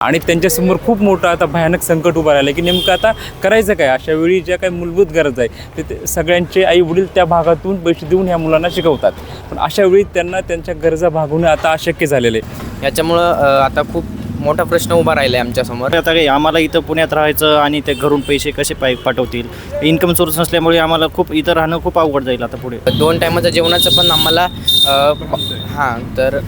आणि त्यांच्यासमोर खूप मोठं आता भयानक संकट उभं राहिलं की नेमकं आता करायचं काय? अशा वेळी ज्या काही मूलभूत गरज आहे ते ते सगळ्यांचे आई वडील त्या भागातून पैसे देऊन ह्या मुलांना शिकवतात. पण अशा वेळी त्यांना त्यांच्या गरजा भागवणं आता अशक्य झालेलं आहे. याच्यामुळं आता खूप मोठा प्रश्न उभा राहिला आहे आमच्यासमोर आता काही आम्हाला इथं पुण्यात राहायचं आणि ते घरून पैसे कसे पाय पाठवतील? इन्कम सोर्स नसल्यामुळे आम्हाला खूप इथं राहणं खूप अवघड जाईल आता पुढे. दोन टायमाचं जेवणाचं पण आम्हाला हां तर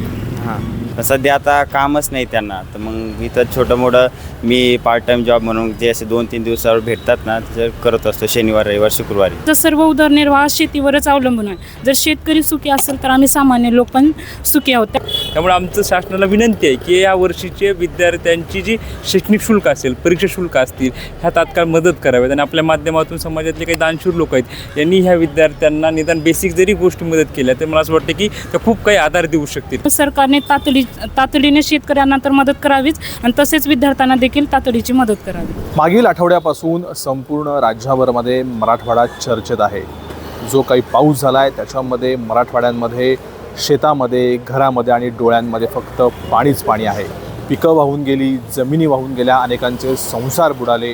हां. सध्या आता कामच नाही त्यांना. तर मग इथं छोटं मोठं मी पार्ट टाईम जॉब म्हणून जे असे दोन तीन दिवसावर भेटतात ना ते करत असतो शनिवार रविवार शुक्रवारी. तर सर्व उदरनिर्वाह शेतीवरच अवलंबून आहे. जर शेतकरी सुखी असेल तर आम्ही सामान्य लोक पण सुखी आहोत. त्यामुळे आमचं शासनाला विनंती आहे की या वर्षीचे विद्यार्थ्यांची जी शैक्षणिक शुल्क असेल परीक्षा शुल्क असतील ह्या तात्काळ मदत कराव्यात आणि आपल्या माध्यमातून समाजातले काही दानशूर लोक आहेत यांनी ह्या विद्यार्थ्यांना निदान बेसिक जरी गोष्टी मदत केल्या तर मला असं वाटतं की त्या खूप काही आधार देऊ शकतील. सरकारने तातडी तातडीने शेतकऱ्यांना तर मदत करावीच आणि तसेच विद्यार्थ्यांना देखील तातडीची मदत करावी. मागील आठवड्यापासून संपूर्ण राज्यभरमध्ये मराठवाडा चर्चेत आहे. जो काही पाऊस झाला आहे त्याच्यामध्ये मराठवाड्यांमध्ये शेतामध्ये घरामध्ये आणि डोळ्यांमध्ये फक्त पाणीच पाणी आहे. पिकं वाहून गेली जमिनी वाहून गेल्या अनेकांचे संसार बुडाले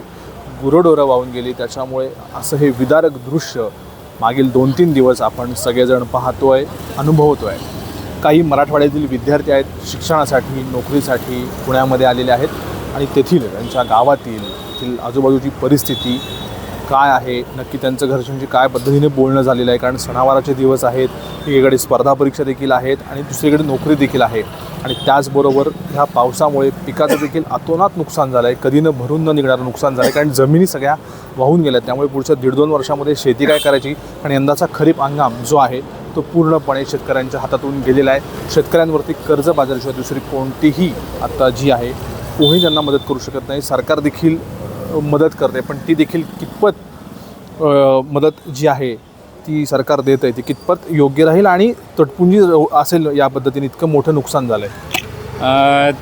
गुरंढोरं वाहून गेली. त्याच्यामुळे असं हे विदारक दृश्य मागील दोन तीन दिवस आपण सगळेजण पाहतो आहे अनुभवतो आहे काही मराठवाड्यातील विद्यार्थी आहेत शिक्षणासाठी नोकरीसाठी पुण्यामध्ये आलेले आहेत आणि तेथील त्यांच्या गावातील तेथील आजूबाजूची परिस्थिती काय आहे? नक्की त्यांचं घरच्यांची काय पद्धतीने बोलणं झालेलं आहे? कारण सणावाराचे दिवस आहेत एकीकडे स्पर्धा परीक्षा देखील आहेत आणि दुसरीकडे नोकरी देखील आहे. आणि त्याचबरोबर ह्या पावसामुळे पिकाचं देखील अतोनात नुकसान झालं आहे कधी न भरून न निघणारं नुकसान झालं आहे कारण जमिनी सगळ्या वाहून गेल्या त्यामुळे पुढच्या दीड दोन वर्षामध्ये शेती काय करायची? आणि यंदाचा खरीप हंगाम जो आहे तो पूर्णपणे शेतकऱ्यांच्या हातातून गेलेला आहे. शेतकऱ्यांवरती कर्ज बाजाराशिवाय दुसरी कोणतीही आता जी आहे कोणी त्यांना मदत करू शकत नाही. सरकार देखील मदत करते पण ती देखील कितपत मदत जी आहे ती सरकार देत आहे ती कितपत योग्य राहील आणि तटपुंजी असेल या पद्धतीने इतकं मोठं नुकसान झालं आहे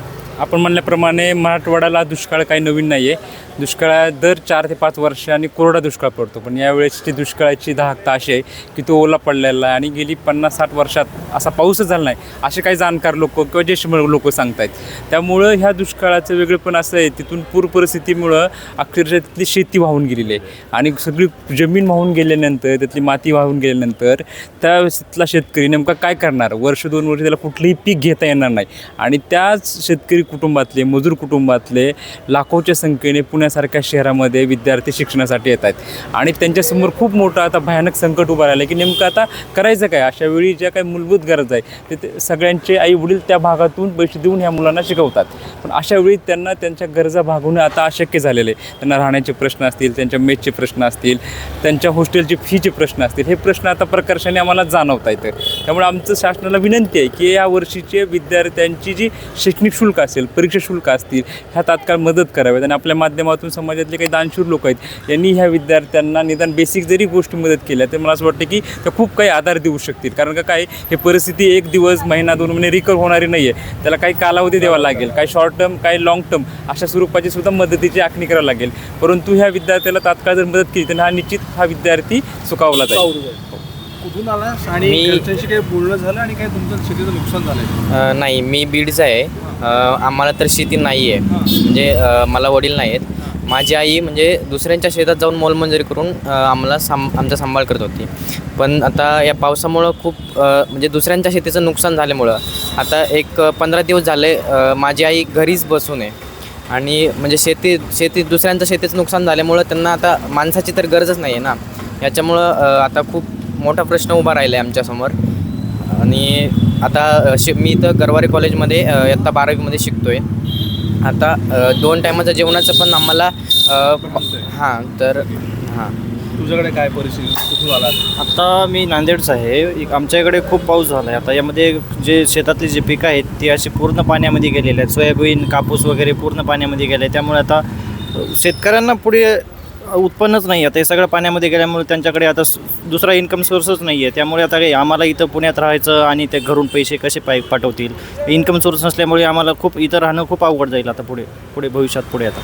आपण म्हणल्याप्रमाणे मराठवाड्याला दुष्काळ काही नवीन नाही आहे दुष्काळात दर चार ते पाच वर्षांनी कोरडा दुष्काळ पडतो. पण यावेळेसची दुष्काळाची धाकता अशी आहे की तो ओला पडलेला आहे आणि गेली पन्नास साठ वर्षात असा पाऊसच झाला नाही. असे काही जाणकार लोक किंवा ज्येष्ठ लोक सांगतायत. त्यामुळं ह्या दुष्काळाचं वेगळेपण असं आहे तिथून पूर परिस्थितीमुळं अक्षरशः तिथली शेती वाहून गेलेली आहे. आणि सगळी जमीन वाहून गेल्यानंतर त्यातली माती वाहून गेल्यानंतर त्या तिथला शेतकरी नेमका काय करणार? वर्ष दोन वर्ष त्याला कुठलंही पीक घेता येणार नाही. आणि त्याच शेतकरी कुटुंबातले मजूर कुटुंबातले लाखोच्या संख्येने पुण्यासारख्या शहरामध्ये विद्यार्थी शिक्षणासाठी येत आहेत. आणि त्यांच्यासमोर खूप मोठं आता भयानक संकट उभं राहिलं की नेमकं आता करायचं काय? अशा वेळी ज्या काही मूलभूत गरज आहे ते सगळ्यांचे आई वडील त्या भागातून पैसे देऊन ह्या मुलांना शिकवतात. पण अशा वेळी त्यांना त्यांच्या गरजा भागवणं आता अशक्य झालेलं आहे. त्यांना राहण्याचे प्रश्न असतील त्यांच्या मेसचे प्रश्न असतील त्यांच्या हॉस्टेलची फीचे प्रश्न असतील हे प्रश्न आता प्रकर्षाने आम्हाला जाणवता येतं. त्यामुळे आमचं शासनाला विनंती आहे की या वर्षीचे विद्यार्थ्यांची जी शैक्षणिक शुल्क असेल परीक्षा शुल्क असतील ह्या तात्काळ मदत कराव्यात आणि आपल्या माध्यमातून समाजातले काही दानशूर लोक आहेत यांनी ह्या विद्यार्थ्यांना निदान बेसिक जरी गोष्टी मदत केल्या तर मला असं वाटतं की त्या खूप काही आधार देऊ शकतील. कारण का काय हे परिस्थिती एक दिवस महिना दोन महिने रिकवर होणारी नाही आहे त्याला काही कालावधी द्यावा लागेल काही शॉर्ट टर्म काही लॉंग टर्म अशा स्वरूपाची सुद्धा मदतीची आखणी करावी लागेल. परंतु ह्या विद्यार्थ्याला तात्काळ जर मदत केली तर हा निश्चित हा विद्यार्थी सुखावला जाईल. कुठून आला? आणि मी- घरच्यांशी काही बोलणं झालं आणि काही तुमचं शेतीचं नुकसान झालंय? अ, नाही मी बीडचा आहे. आम्हाला तर शेती नाही आहे म्हणजे मला वडील नाही आहेत माझी आई म्हणजे दुसऱ्यांच्या शेतात जाऊन मोलमजुरी करून आम्हाला साम आमचा सांभाळ करत होती. पण आता या पावसामुळं खूप म्हणजे दुसऱ्यांच्या शेतीचं नुकसान झाल्यामुळं आता एक पंधरा दिवस झाले माझी आई घरीच बसून आहे. आणि म्हणजे शेती शेती दुसऱ्यांच्या शेतीचं नुकसान झाल्यामुळं त्यांना आता माणसाची तर गरजच नाही आहे ना. याच्यामुळं आता खूप मोठा प्रश्न उभा राहिला आहे आमच्यासमोर. आणि आता अ, शि मी तर गरवारे कॉलेजमध्ये इयत्ता बारावीमध्ये शिकतो आहे आता दोन टायमाचं जेवणाचं पण आम्हाला हां तर हां. तुझ्याकडे काय परिस्थिती? कुठून आला आता मी नांदेडचा आहे. एक आमच्याकडे खूप पाऊस झाला आहे आता यामध्ये जे शेतातली जे पिकं आहेत ती अशी पूर्ण पाण्यामध्ये गेलेले आहेत. सोयाबीन कापूस वगैरे पूर्ण पाण्यामध्ये गेले आहे त्यामुळे आता शेतकऱ्यांना पुढे उत्पन्नच नाही आता हे सगळं पाण्यामध्ये गेल्यामुळे त्यांच्याकडे आता दुसरा इन्कम सोर्सच नाही आहे. त्यामुळे आता काही आम्हाला इथं पुण्यात राहायचं आणि ते घरून पैसे कसे पाय पाठवतील? इन्कम सोर्स नसल्यामुळे आम्हाला खूप इथं राहणं खूप अवघड जाईल आता पुढे पुढे भविष्यात पुढे आता.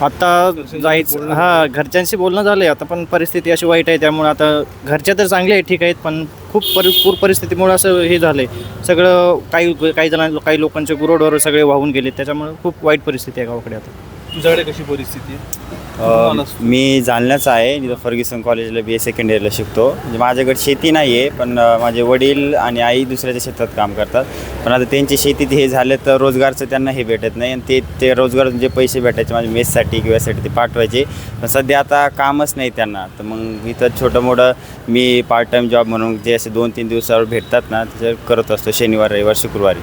आता जायचं हा घरच्यांशी बोलणं झालं आहे आता पण परिस्थिती अशी वाईट आहे. त्यामुळे आता घरच्या तर चांगल्या आहेत ठीक आहेत पण खूप परि पूर परिस्थितीमुळे असं हे झालं आहे सगळं काही काही जणां काही लोकांचे गुरोढोर सगळे वाहून गेले त्याच्यामुळे खूप वाईट परिस्थिती आहे गावाकडे आता. तुझ्याकडे कशी परिस्थिती अ, मी जालन्याचा आहे तिथं फर्ग्युसन कॉलेजला बी ए सेकंड इयरला शिकतो. म्हणजे माझ्याकडे शेती नाही आहे पण अ, माझे वडील आणि आई दुसऱ्याच्या शेतात काम करतात. पण आता त्यांची शेतीत हे झालं तर रोजगारचं त्यांना हे भेटत नाही. आणि ते ते रोजगार जे पैसे भेटायचे माझ्या मेससाठी किंवा यासाठी ते पाठवायचे. पण सध्या आता कामच नाही त्यांना. तर मग इथं छोटं मोठं मी पार्ट टाईम जॉब म्हणून जे असे दोन तीन दिवसावर भेटतात ना ते करत असतो शनिवार रविवार शुक्रवारी.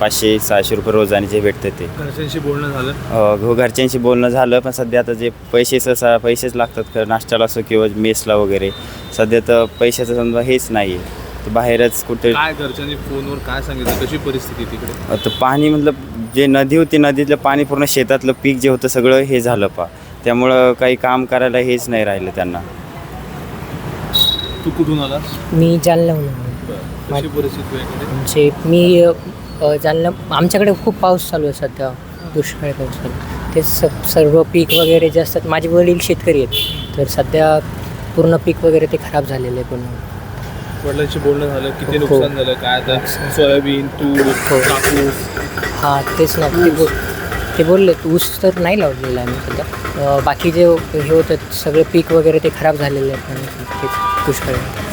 पाचशे सहाशे रुपये रोजाने जे भेटतं ते. घरच्यांशी बोलणं झालं? अ, हो घरच्यांशी बोलणं झालं पण सध्या आता जे पैसे सहसा पैसेच लागतात खरं नाश्त्याला असो किंवा मेसला वगैरे. सध्या तर पैशाचं समजा हेच नाही आहे तर बाहेरच कुठे काय घरच्यांनी फोनवर काय सांगितलं? कशी परिस्थिती तिकडे? आता पाणी मतलब जे नदी होती नदीतलं पाणी पूर्ण शेतातलं पीक जे होतं सगळं हे झालं पा. त्यामुळं काही काम करायला हेच नाही राहिलं त्यांना. तू कुठून आला मी जालन्याहून आहे. कशी परिस्थिती आहे इकडे? म्हणजे मी जालना आमच्याकडे खूप पाऊस चालू आहे सध्या दुष्काळी पाऊस. चालू. ते स सर्व पीक वगैरे जे असतात माझे वडील शेतकरी आहेत. तर सध्या पूर्ण पीक वगैरे ते खराब झालेलं आहे पूर्ण. वडिलांशी बोलणं झालं किती हो. नुकसान झालं काय आता सोयाबीन तूर कापूस. हां तेच ना ते बोल ते बोलले ऊस तर नाही लावलेला आहे मी सध्या. बाकी जे हे होतं सगळे पीक वगैरे ते खराब झालेले आहेत. पण ते दुष्काळी.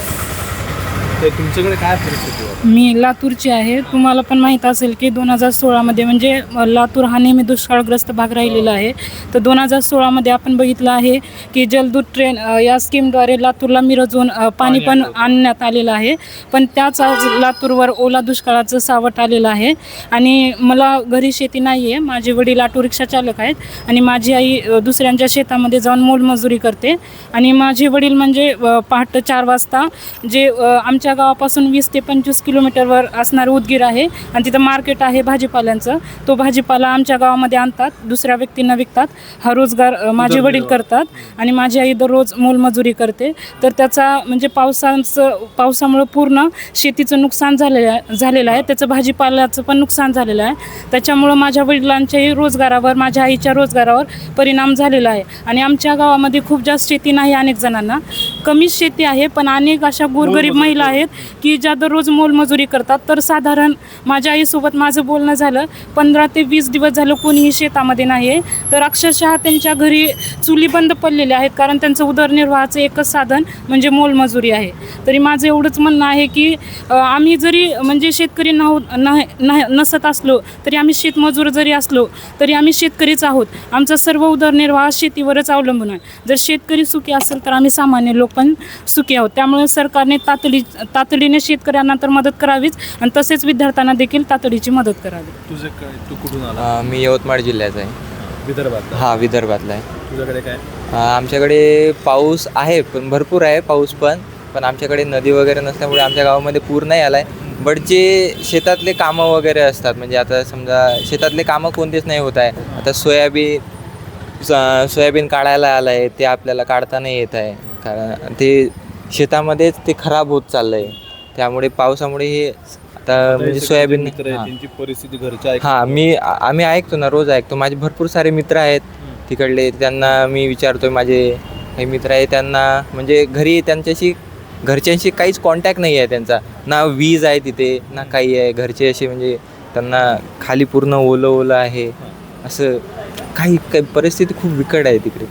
तर तुमच्याकडे काय परिस्थिती आहे? मी लातूरची आहे. तुम्हाला पण माहीत असेल की दोन हजार सोळामध्ये म्हणजे अ, लातूर हा नेहमी दुष्काळग्रस्त भाग राहिलेला आहे. तर दोन हजार सोळामध्ये आपण बघितलं आहे की जलदूत ट्रेन अ, या स्कीमद्वारे लातूरला मिरजून अ, पाणी पण आणण्यात आलेलं आहे. पण त्याच आज लातूरवर ओला दुष्काळाचं सावट आलेलं आहे. आणि मला घरी शेती नाही आहे माझे वडील ऑटो रिक्षा चालक आहेत. आणि माझी आई अ, दुसऱ्यांच्या शेतामध्ये जाऊन मोलमजुरी करते. आणि माझे वडील म्हणजे अ, पहाटे चार वाजता जे अ, आमच्या गावापासून वीस ते पंचवीस किलोमीटरवर असणारं उदगीर आहे आणि तिथं मार्केट आहे भाजीपाल्यांचं. तो भाजीपाला आमच्या गावामध्ये आणतात दुसऱ्या व्यक्तींना विकतात. हा रोजगार माझे वडील करतात आणि माझी आई दररोज मोलमजुरी करते. तर त्याचा म्हणजे पावसाचं पावसामुळं पूर्ण शेतीचं नुकसान झालेलं आहे झालेलं आहे. त्याचं भाजीपाल्याचं पण नुकसान झालेलं आहे. त्याच्यामुळं माझ्या वडिलांच्याही रोजगारावर माझ्या आईच्या रोजगारावर परिणाम झालेला आहे. आणि आमच्या गावामध्ये खूप जास्त शेती नाही अनेक जणांना. कमीच शेती आहे पण अनेक अशा गोरगरीब महिला आहेत की ज्या दररोज मोलमजुरी करतात तर साधारण माझ्या आईसोबत माझं बोलणं झालं पंधरा ते वीस दिवस झालं कोणीही शेतामध्ये नाही आहे. तर अक्षरशः त्यांच्या घरी चुली बंद पडलेल्या आहेत कारण त्यांचं उदरनिर्वाहाचं एकच साधन म्हणजे मोलमजुरी आहे. तरी माझं एवढंच म्हणणं आहे की आम्ही जरी म्हणजे शेतकरी नाहो नाही नाही- नसत असलो तरी आम्ही शेतमजूर जरी असलो तरी आम्ही शेतकरीच आहोत. आमचा सर्व उदरनिर्वाह शेतीवरच अवलंबून आहे. जर शेतकरी सुखी असेल तर आम्ही सामान्य लोक पण सुखी आहोत. त्यामुळे सरकारने तातडी तातडीने शेतकऱ्यांना तर मदत करावीच आणि तसेच विद्यार्थ्यांना देखील तातडीची मदत करावी. तुझं काय? तू कुठून आला? अ, मी यवतमाळ जिल्ह्याचा आहे. विदर्भात हा विदर्भातला आहे. तुझ्याकडे काय? अ, आमच्याकडे पाऊस आहे पण भरपूर आहे पाऊस पण. पण आमच्याकडे नदी वगैरे नसल्यामुळे आमच्या गावामध्ये पूर नाही आला आहे बट जे शेतातले कामं वगैरे असतात म्हणजे आता समजा शेतातले कामं कोणतेच नाही होत आहे. आता सोयाबीन स- सोयाबीन काढायला आलं आहे ते आपल्याला काढता नाही येत आहे. कारण ते शेतामध्येच ते खराब होत चाललं आहे त्यामुळे पावसामुळे हे आता म्हणजे सोयाबीन हां. त्यांची परिस्थिती घरच्या ऐक हां मी आ- आम्ही ऐकतो ना रोज ऐकतो. माझे भरपूर सारे मित्र आहेत तिकडले. त्यांना मी विचारतोय माझे काही मित्र आहे त्यांना म्हणजे घरी त्यांच्याशी घरच्यांशी काहीच कॉन्टॅक्ट नाही आहे त्यांचा. ना वीज आहे तिथे ना काही आहे. घरचे असे म्हणजे त्यांना खाली पूर्ण ओलं ओलं आहे असं काही काही परिस्थिती खूप बिकट आहे तिकडे.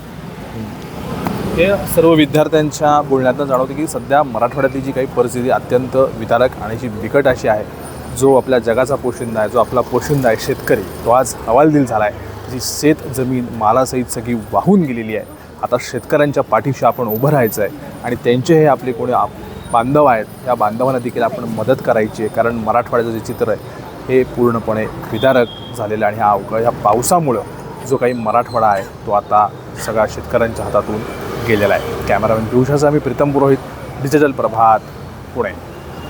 हे सर्व विद्यार्थ्यांच्या बोलण्यातनं जाणवते की सध्या मराठवाड्यातली जी काही परिस्थिती अत्यंत विदारक आणि जी बिकट अशी आहे जो आपल्या जगाचा पोशिंदा आहे जो आपला पोशिंदा आहे शेतकरी तो आज हवालदिल झाला आहे जी शेत जमीन मालासहित सगळी वाहून गेलेली आहे. आता शेतकऱ्यांच्या पाठीशी आपण उभं राहायचं आहे आणि त्यांचे हे आपले कोणी आप बांधव आहेत या बांधवांना देखील आपण मदत करायची आहे कारण मराठवाड्याचं जे चित्र आहे हे पूर्णपणे विदारक झालेलं आणि ह्या अवघड ह्या पावसामुळं जो काही मराठवाडा आहे तो आता सगळ्या शेतकऱ्यांच्या हातातून केलेला आहे. कॅमेरामॅन पियुषाचा मी प्रीतम पुरोहित डिजिटल प्रभात पुणे.